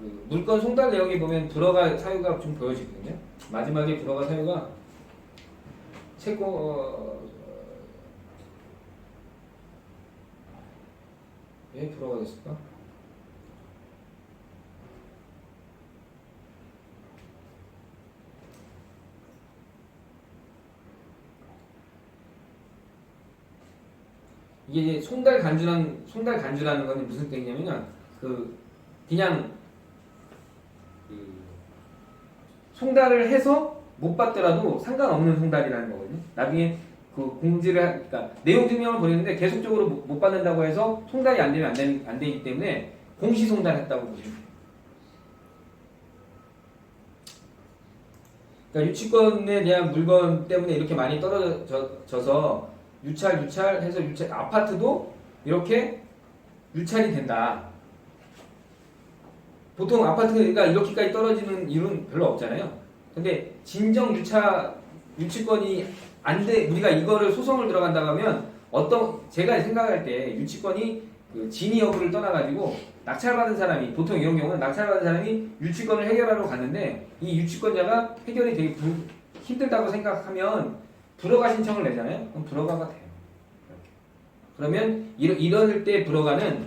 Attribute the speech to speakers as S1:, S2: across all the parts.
S1: 그 물건 송달 내역에 보면 불허가 사유가 좀 보여지거든요. 마지막에 불허가 사유가 최고 어, 왜 불허가 됐을까? 이게 송달 간주라는 송달 간주라는 건 무슨 뜻이냐면요. 그 그냥 그 송달을 해서 못 받더라도 상관없는 송달이라는 거거든요. 나중에 그 공지를 하- 그러니까 내용 증명을 보냈는데 계속적으로 못- 못 받는다고 해서 송달이 안 되면 안, 되는, 안 되기 때문에 공시 송달했다고 보시면. 그러니까 유치권에 대한 물건 때문에 이렇게 많이 떨어져서 유찰 유찰 해서 유찰 아파트도 이렇게 유찰이 된다. 보통 아파트가 이렇게까지 떨어지는 이유는 별로 없잖아요. 근데 진정 유차 유치권이 안 돼, 우리가 이거를 소송을 들어간다고 하면 어떤 제가 생각할 때 유치권이 그 진위 여부를 떠나가지고 낙찰받은 사람이 보통 이런 경우는 낙찰받은 사람이 유치권을 해결하러 갔는데 이 유치권자가 해결이 되게 부- 힘들다고 생각하면 불허가 신청을 내잖아요. 그럼 불허가가 돼요. 그러면 이러, 이럴 때 불허가는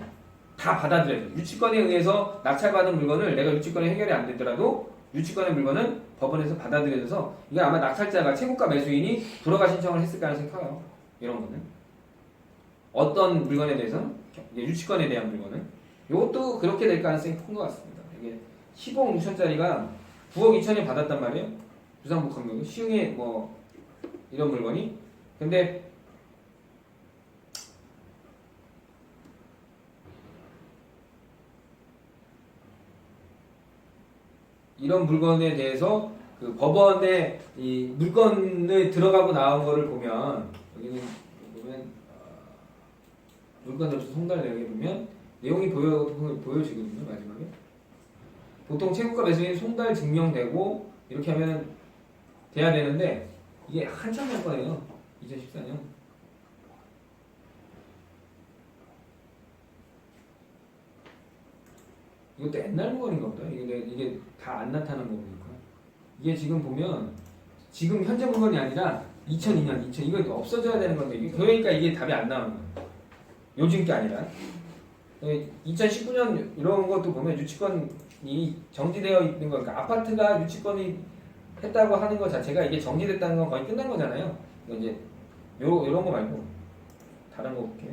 S1: 다 받아들여야 돼요. 유치권에 의해서 낙찰받은 물건을 내가 유치권에 해결이 안 되더라도 유치권의 물건은 법원에서 받아들여져서 이게 아마 낙찰자가 최고가 매수인이 불허가 신청을 했을 가능성이 커요. 이런 거는 어떤 물건에 대해서는 유치권에 대한 물건은 이것도 그렇게 될 가능성이 큰 것 같습니다. 이게 10억 6천짜리가 9억 2천에 받았단 말이에요. 부산복합역 시흥에 뭐 이런 물건이 근데 이런 물건에 대해서 그 법원에 이 물건을 들어가고 나온 거를 보면 여기는 보면 어, 물건 접수 송달 내용에 보면 내용이 보여 보여지거든요 마지막에. 보통 최고가 매수인 송달 증명되고 이렇게 하면 돼야 되는데 이게 한참 전 거예요 2014년 이것도 옛날 물건인가 보다 이게 이게 다 안 나타난 거 보니까 이게 지금 보면 지금 현재 물건이 아니라 2002년 2000 이거 없어져야 되는 건데 이게 그러니까 이게 답이 안 나오는 거예요 요즘 게 아니라 2019년 이런 것도 보면 유치권이 정지되어 있는 거 그러니까 아파트가 유치권이 했다고 하는 것 자체가 이게 정지됐다는 건 거의 끝난 거잖아요. 이제 요 이런 거 말고 다른 거 볼게요.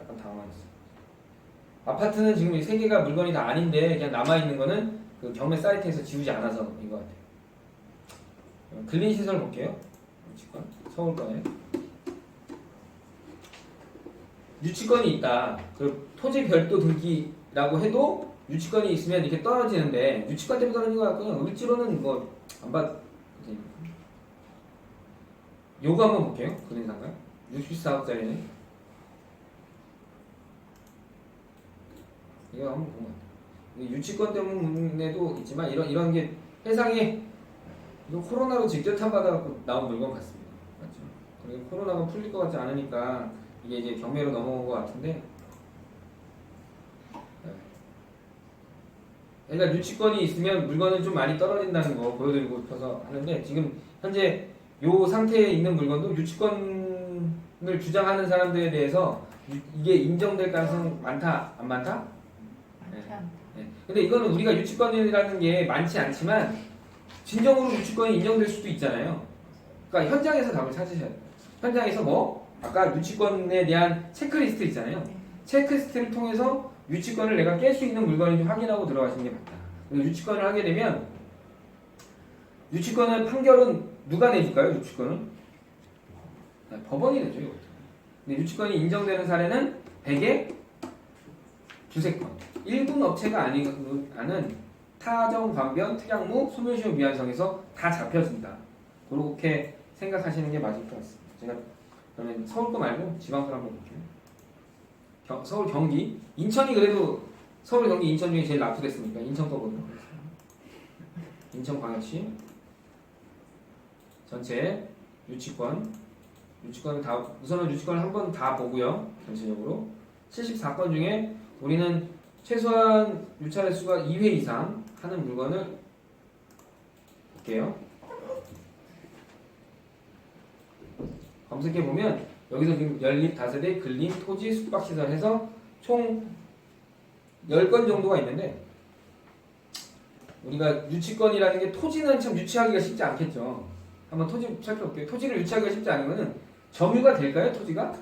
S1: 약간 당황했어. 아파트는 지금 이세 개가 물건이 다 아닌데 그냥 남아 있는 거는 그 경매 사이트에서 지우지 않아서 인 것 같아요. 어, 근린 시설 볼게요. 유치권 서울 거네. 유치권이 있다. 그 토지 별도 등기라고 해도 유치권이 있으면 이렇게 떨어지는데 유치권 때문에 떨어지는 거 같고요. 을지로는 뭐안 받. 요거 한번 볼게요. 근인상가 64억짜리는 이거 한번 보면 유치권 때문에도 있지만 이런 이런 게 세상에 이거 코로나로 직접 탐받아갖고 나온 물건 같습니다. 맞죠? 그리고 코로나가 풀릴 것 같지 않으니까 이게 이제 경매로 넘어온 것 같은데 네. 그러니까 유치권이 있으면 물건은 좀 많이 떨어진다는 거 보여드리고 싶어서 하는데 지금 현재 요 상태에 있는 물건도 유치권을 주장하는 사람들에 대해서 유- 이게 인정될 가능성 많다 안 많다?
S2: 않다.
S1: 네. 근데 이거는 우리가 유치권이라는 게 많지 않지만 진정으로 유치권이 인정될 수도 있잖아요. 그러니까 현장에서 답을 찾으셔야 돼요. 현장에서 뭐 아까 유치권에 대한 체크리스트 있잖아요.
S2: 네.
S1: 체크리스트를 통해서 유치권을 내가 깰 수 있는 물건인지 확인하고 들어가시는 게 맞다. 유치권을 하게 되면 유치권은 판결은 누가 내줄까요? 유치권은 아, 법원이 내죠. 근데 유치권이 인정되는 사례는 100에 두세 건. 일군 업체가 아니- 아는 타정 관변 특약무 소멸시효 미완성에서 다 잡혀진다. 그렇게 생각하시는 게 맞을 것 같습니다. 제가 그러면 서울 거 말고 지방 거 한번 볼게요. 경- 서울 경기 인천이 그래도 서울 경기 인천 중에 제일 납부됐으니까 인천 거 보도록 하겠습니다. 인천 광역시 전체 유치권 유치권 다 우선은 유치권을 한번 다 보고요 전체적으로 74건 중에 우리는 최소한 유찰 횟수가 2회 이상 하는 물건을 볼게요. 검색해 보면 여기서 지금 연립 다세대 근린 토지 숙박시설 해서 총 10건 정도가 있는데 우리가 유치권이라는 게 토지는 참 유치하기가 쉽지 않겠죠. 한번 토지 살펴볼게요. 토지를 유치하기가 쉽지 않은 거는 점유가 될까요? 토지가?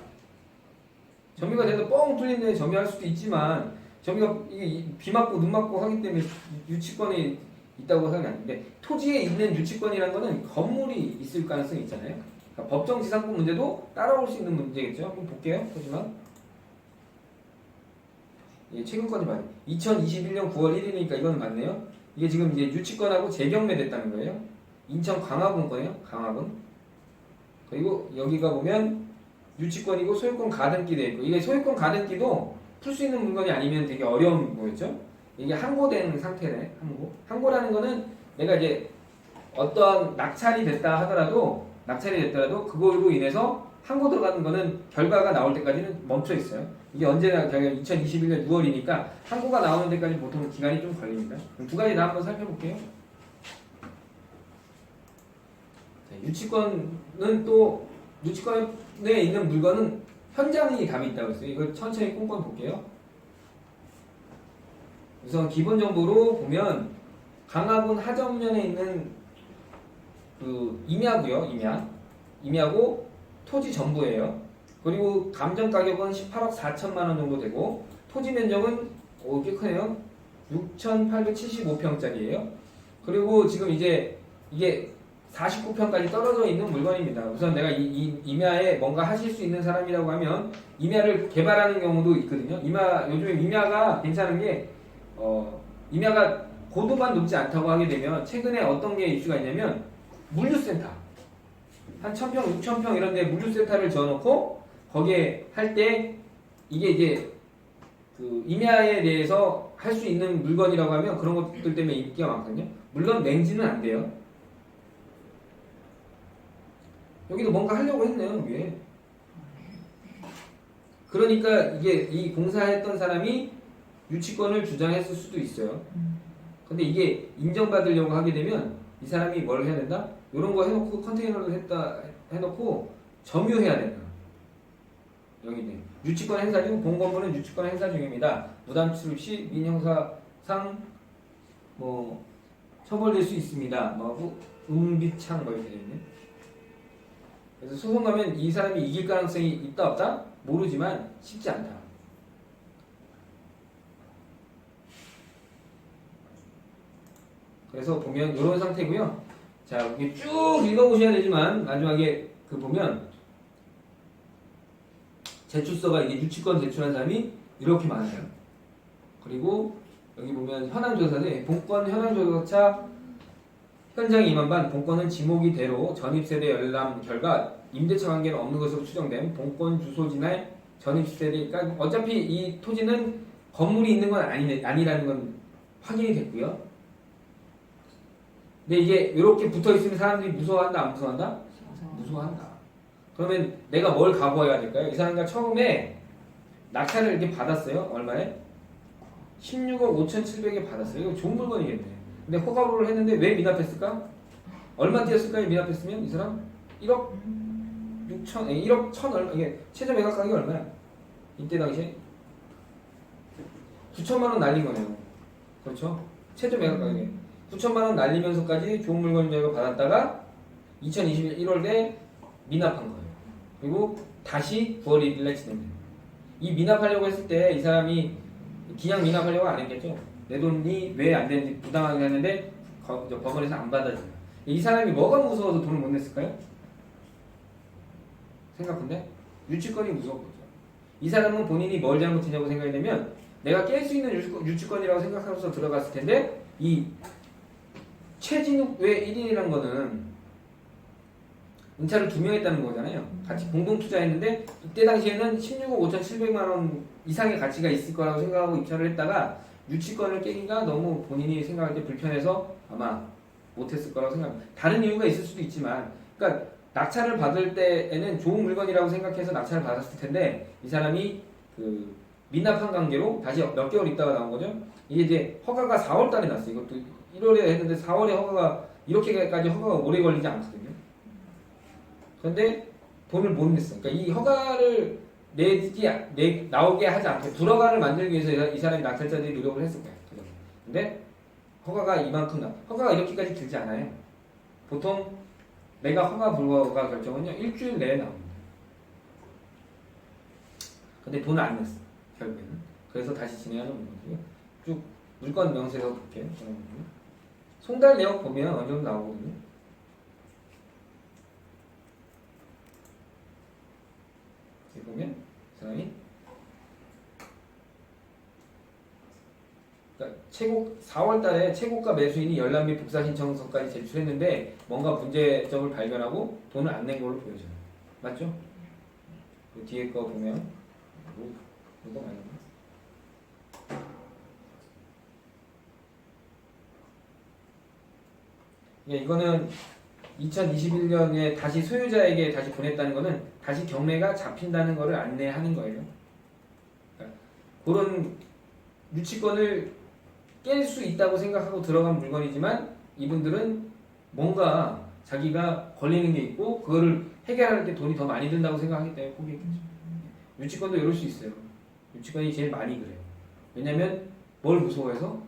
S1: 점유가 돼도 뻥 뚫린데 점유할 수도 있지만 점유가 이게 이- 비 맞고 눈 맞고 하기 때문에 유치권이 있다고 드는데 토지에 있는 유치권이라는 거는 건물이 있을 가능성이 있잖아요. 그러니까 법정 지상권 문제도 따라올 수 있는 문제겠죠. 한번 볼게요. 토지만. 예, 최근권이 맞아요. 2021년 9월 1일이니까 이건 맞네요. 이게 지금 이제 유치권하고 재경매됐다는 거예요. 인천 강화군 거예요. 강화군. 그리고 여기가 보면 유치권이고 소유권 가등기 돼 있고 이게 소유권 가등기도 풀 수 있는 물건이 아니면 되게 어려운 거겠죠. 이게 항고된 상태네. 항고. 항고라는 거는 내가 이제 어떤 낙찰이 됐다 하더라도 낙찰이 됐더라도 그걸로 인해서 항고 들어가는 거는 결과가 나올 때까지는 멈춰 있어요. 이게 언제나 결과 2021년 6월이니까 항고가 나오는 데까지 보통 기간이 좀 걸립니다. 두 가지 다 한번 살펴볼게요. 자, 유치권은 또 유치권에 있는 물건은 현장이 답이 있다고 했어요. 이걸 천천히 꼼꼼히 볼게요. 우선 기본 정보로 보면 강화군 하전면에 있는 그 임야고요, 임야. 임야고 토지 전부예요. 그리고 감정 가격은 18억 4천만 원 정도 되고 토지 면적은 오, 꽤 크네요. 6,875평짜리예요. 그리고 지금 이제 이게 49평까지 떨어져 있는 물건입니다. 우선 내가 이, 이 임야에 뭔가 하실 수 있는 사람이라고 하면 임야를 개발하는 경우도 있거든요. 임야 요즘에 임야가 괜찮은 게 어, 임야가 고도만 높지 않다고 하게 되면 최근에 어떤 게 이슈가 있냐면 물류센터 한 1000평, 6000평 이런 데 물류센터를 지어놓고 거기에 할 때 이게 이제 그 임야에 대해서 할 수 있는 물건이라고 하면 그런 것들 때문에 인기가 많거든요. 물론 냉지는 안 돼요. 여기도 뭔가 하려고 했네요, 위에. 그러니까 이게 이 공사했던 사람이 유치권을 주장했을 수도 있어요. 근데 이게 인정받으려고 하게 되면 이 사람이 뭘 해야 된다? 이런 거 해놓고 컨테이너를 했다 해놓고 점유해야 된다. 여기네. 유치권 행사 중 본건물은 유치권 행사 중입니다. 무단 출입 시 민형사상 뭐 처벌될 수 있습니다. 뭐 음비창 뭐 이렇게 돼 있네. 그래서 소송 가면 이 사람이 이길 가능성이 있다 없다 모르지만 쉽지 않다. 그래서 보면 이런 상태고요. 자, 이게 쭉 읽어보셔야 되지만 마지막에 그 보면 제출서가 이게 유치권 제출한 사람이 이렇게 많아요. 그리고 여기 보면 현황조사대 본권 현황조사 현장 2만 반 본권은 지목이 대로 전입세대 열람 결과 임대차 관계는 없는 것으로 추정된 본권 주소 지날 전입세대 그러니까 어차피 이 토지는 건물이 있는 건 아니, 아니라는 건 확인이 됐고요. 근데 이게 이렇게 붙어 있으면 사람들이 무서워한다 안 무서워한다? 무서워한다. 그러면 내가 뭘 각오해야 될까요? 이 사람과 처음에 낙찰을 이렇게 받았어요. 얼마에? 16억 5,700에 받았어요. 이거 좋은 물건이겠네. 근데 허가를 했는데 왜 미납했을까? 얼마 뛰었을까요? 미납했으면 이 사람 1억 6천, 아니, 1억 1천 얼마 이게 최저 매각 가격이 얼마야? 이때 당시에 9천만 원 날린 거네요. 그렇죠? 최저 매각 가격이 9천만 원 날리면서까지 좋은 물건 제가 받았다가 2021년 1월에 미납한 거예요. 그리고 다시 9월 1일에 진행돼요. 이 미납하려고 했을 때 이 사람이 그냥 미납하려고 안 했겠죠. 내 돈이 왜 안 되는지 부당하게 하는데 법원에서 안 받아줘요. 이 사람이 뭐가 무서워서 돈을 못 냈을까요? 생각한데 유치권이 무서웠죠. 이 사람은 본인이 뭘 잘못했냐고 생각이 되면 내가 깰 수 있는 유치권, 유치권이라고 생각하면서 들어갔을 텐데 이 최진욱 외 1인이란 거는 은차를 두 명 했다는 거잖아요. 같이 공동 투자했는데 이때 당시에는 16억 5,700만 원 이상의 가치가 있을 거라고 생각하고 입찰을 했다가 유치권을 깨기가 너무 본인이 생각할 때 불편해서 아마 못했을 거라고 생각합니다. 다른 이유가 있을 수도 있지만, 그러니까 낙찰을 받을 때에는 좋은 물건이라고 생각해서 낙찰을 받았을 텐데 이 사람이 그 미납한 관계로 다시 몇 개월 있다가 나온 거죠. 이게 이제 허가가 4월 달에 났어요. 이것도 1월에 했는데 4월에 허가가 이렇게까지 허가가 오래 걸리지 않거든요. 그런데 돈을 못 냈어. 그러니까 이 허가를 내지 내 나오게 하지 않게 불허가를 만들기 위해서 이 사람이 낙찰자들이 노력을 했을 거예요. 그죠? 근데 허가가 이만큼 나. 허가가 이렇게까지 길지 않아요. 보통 내가 허가 불허가 결정은요 일주일 내에 나옵니다. 근데 돈을 안 냈어 결국에는. 그래서 다시 진행하는 거고요. 쭉 물건 명세서 볼게요. 송달 내역 보면 어느 정도 나오거든요. 여기 보면 이 사람이 그러니까 최고 4월달에 최고가 매수인이 열람 및 복사 신청서까지 제출했는데 뭔가 문제점을 발견하고 돈을 안 낸 걸로 보여져요. 맞죠? 그 뒤에 거 보면 뭐, 많이 나와? 예, 이거는 2021년에 다시 소유자에게 다시 보냈다는 거는 다시 경매가 잡힌다는 거를 안내하는 거예요. 그러니까 그런 유치권을 깰 수 있다고 생각하고 들어간 물건이지만 이분들은 뭔가 자기가 걸리는 게 있고 그거를 해결할 때 돈이 더 많이 든다고 생각하기 때문에 포기했겠죠. 유치권도 이럴 수 있어요. 유치권이 제일 많이 그래요. 왜냐면 뭘 무서워해서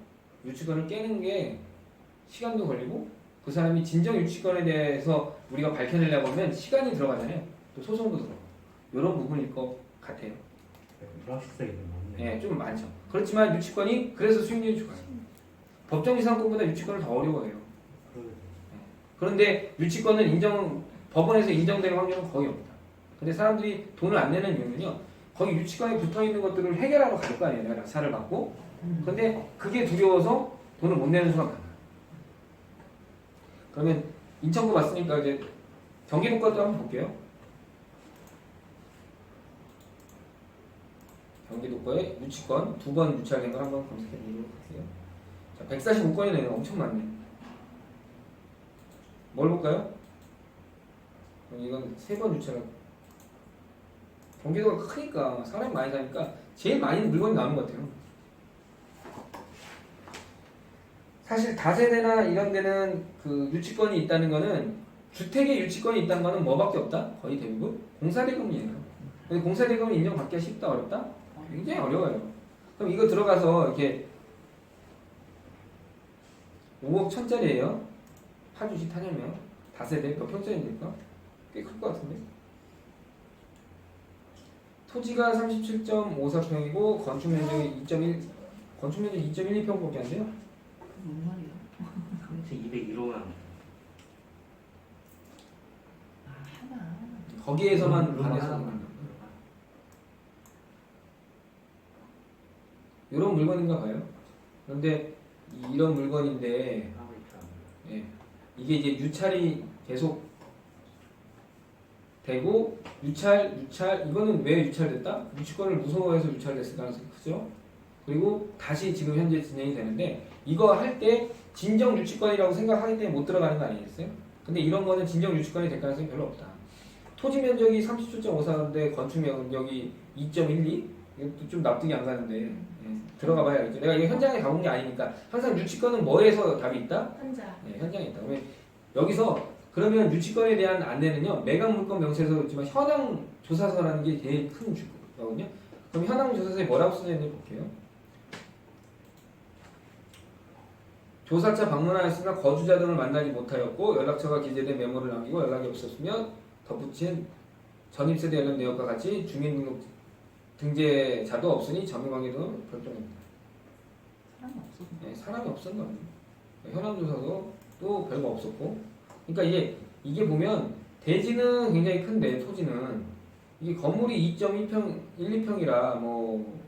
S1: 유치권을 깨는 게 시간도 걸리고 그 사람이 진정 유치권에 대해서 우리가 밝혀내려고 하면 시간이 들어가잖아요. 또 소송도 들어가. 이런 부분일 것 같아요.
S2: 많네.
S1: 예, 좀 많죠. 그렇지만 유치권이 그래서 수익률이 좋아요. 법정 지상권보다 유치권을 더 어려워해요.
S2: 그러게.
S1: 그런데 유치권은 인정 법원에서 인정될 확률은 거의 없다. 근데 사람들이 돈을 안 내는 이유는요. 거기 유치권에 붙어 있는 것들을 해결하러 갈 거 아니에요. 내가 낙찰을 받고. 근데 그게 두려워서 돈을 못 내는 수가 많아요. 그러면 인천구 봤으니까 이제 경기도 것도 한번 볼게요. 경 거에 유치권 두 번 유찰된 걸 한번 검색해 보도록 할게요. 자, 145건이네요. 엄청 많네. 뭘 볼까요? 그럼 이건 세 번 유찰. 경기도가 크니까 사람이 많이 사니까 제일 많이 물건이 나오는 것 같아요. 사실 다세대나 이런 데는 그 유치권이 있다는 거는 주택에 유치권이 있다는 거는 뭐밖에 없다? 거의 대부분 공사대금이에요. 근데 공사대금을 인정받기가 쉽다 어렵다? 굉장히 어려워요. 그럼 이거 들어가서 이렇게 5억 천짜리예요. 파주시 타냐면 다세대 몇 평짜리입니까? 꽤 클 것 같은데. 토지가 37.54평이고 건축 면적이 2.1 건축 면적 2.12평밖에 안 돼요.
S3: 뭔 말이야?
S2: 201호만.
S3: 아 하나.
S1: 거기에서만
S2: 음,
S1: 반해서
S2: 하나만.
S1: 이런 물건인가 봐요. 그런데 이- 이런 물건인데. 예, 이게 이제 유찰이 계속 되고 유찰 유찰 이거는 왜 유찰됐다? 유치권을 무서워해서 유찰됐을 가능성이 크죠. 그리고 다시 지금 현재 진행이 되는데 이거 할 때 진정 유치권이라고 생각하기 때문에 못 들어가는 거 아니겠어요? 근데 이런 거는 진정 유치권이 될 가능성이 별로 없다. 토지 면적이 37.54인데 건축 면적이 2.12 이것도 좀 납득이 안 가는데 예, 들어가 봐야겠죠. 내가 이거 현장에 가본 게 아니니까 항상 유치권은 뭐에서 답이 있다?
S3: 혼자.
S1: 네, 현장에 있다. 그러면 여기서 그러면 유치권에 대한 안내는요 매각 물건 명세서 있지만 현황 조사서라는 게 제일 큰 주거든요. 그럼 현황 조사서에 뭐라고 써져 있는지 볼게요. 조사차 방문하였으나 거주자 등을 만나지 못하였고 연락처가 기재된 메모를 남기고 연락이 없었으며 덧붙인 전입세대 관련 내역과 같이 주민등록 등재자도 없으니 등은 별도입니다.
S3: 사람이 없어.
S1: 네, 사람이 없었나 보네. 현황 조사도 또 별거 없었고. 그러니까 이게 이게 보면 대지는 굉장히 큰데 토지는 이게 건물이 2.1평, 1, 2평이라 뭐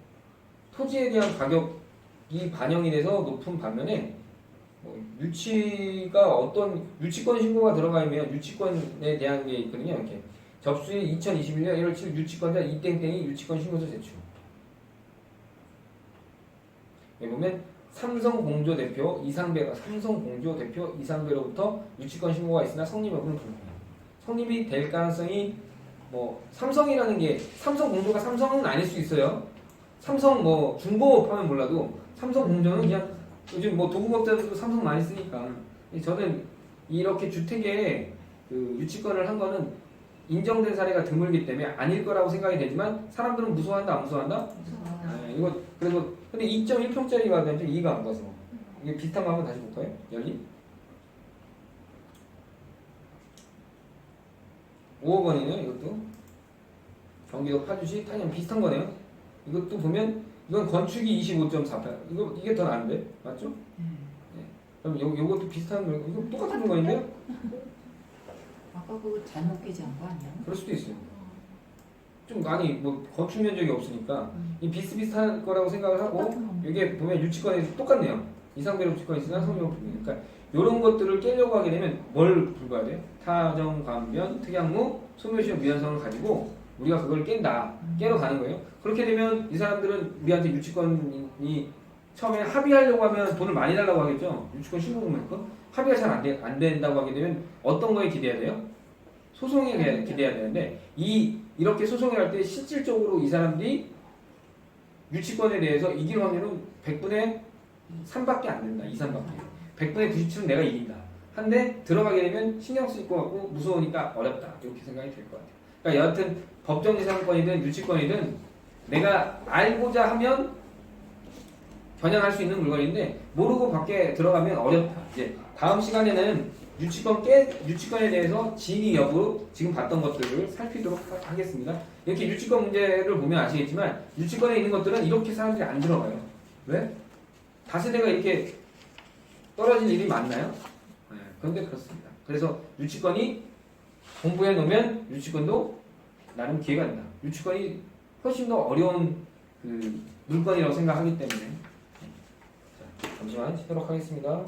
S1: 토지에 대한 가격이 반영이 돼서 높은 반면에 뭐 유치가 어떤 유치권 신고가 들어가 면 유치권에 대한 게 있거든요. 이렇게 접수일 2021년 1월 7일 유치권자 이땡땡이 유치권 신고서 제출. 여기 보면 삼성 공조 대표 이상배가 삼성 공조 대표 이상배로부터 유치권 신고가 있으나 성립 여부는 불명합니다. 성립이 될 가능성이 뭐 삼성이라는 게 삼성 공조가 삼성은 아닐 수 있어요. 삼성 뭐 중공업 하면 몰라도 삼성 공정은 그냥 요즘 뭐 도구업자들도 삼성 많이 쓰니까 저는 이렇게 주택에 그 유치권을 한 거는 인정된 사례가 드물기 때문에 아닐 거라고 생각이 되지만 사람들은 무서워한다 안 무서워한다?
S3: 무서워.
S1: 네, 이거 그래서 근데 2.1평짜리가 좀 이해가 안 가서 이게 비슷한 거 한번 다시 볼까요? 열리? 5억 원이네요 이것도 경기도 파주시 탄양 비슷한 거네요 이것도 보면 이건 건축이 25.48 이거 이게 더 나은데 맞죠?
S3: 네.
S1: 그럼 요, 요것도 비슷한 거 이거 똑같은 물건인데요?
S3: 아까 그거 잘못 깨지한 거 아니야?
S1: 그럴 수도 있어요 좀 많이 뭐 건축 면적이 없으니까
S3: 음.
S1: 이 비슷비슷한 거라고 생각을 하고
S3: 똑같은.
S1: 이게 보면 유치권에 똑같네요. 이상배로 유치권이 있으나 성명 불명. 그러니까 이런 것들을 깨려고 하게 되면 뭘 불과해야 돼요? 타정, 감변, 특양무, 소멸시효, 미완성을 가지고 우리가 그걸 깬다. 깨러 가는 거예요. 그렇게 되면 이 사람들은 우리한테 유치권이 처음에 합의하려고 하면 돈을 많이 달라고 하겠죠. 유치권 신고금액 거. 합의가 잘 안 안 된다고 하게 되면 어떤 거에 기대해야 돼요? 소송에 대해 기대해야 되는데 이 이렇게 소송을 할 때 실질적으로 이 사람들이 유치권에 대해서 이길 확률은 100분의 3밖에 안 된다. 2, 3밖에. 100분의 97은 내가 이긴다. 한데 들어가게 되면 신경 쓸것 같고 무서우니까 어렵다. 이렇게 생각이 될 것 같아요. 그러니까 여하튼 법정지상권이든 유치권이든 내가 알고자 하면 겨냥할 수 있는 물건인데 모르고 밖에 들어가면 어렵다. 이제 다음 시간에는 유치권 깨 유치권에 대해서 진위 여부 지금 봤던 것들을 살피도록 하- 하겠습니다. 이렇게 유치권 문제를 보면 아시겠지만 유치권에 있는 것들은 이렇게 사람들이 안 들어가요. 왜? 다세대가 이렇게 떨어질 일이 많나요? 네, 그런데 그렇습니다. 그래서 유치권이 공부해 놓으면 유치권도 나름 기회가 된다. 유치권이 훨씬 더 어려운 그 물건이라고 생각하기 때문에 자, 잠시만 쉬도록 하겠습니다.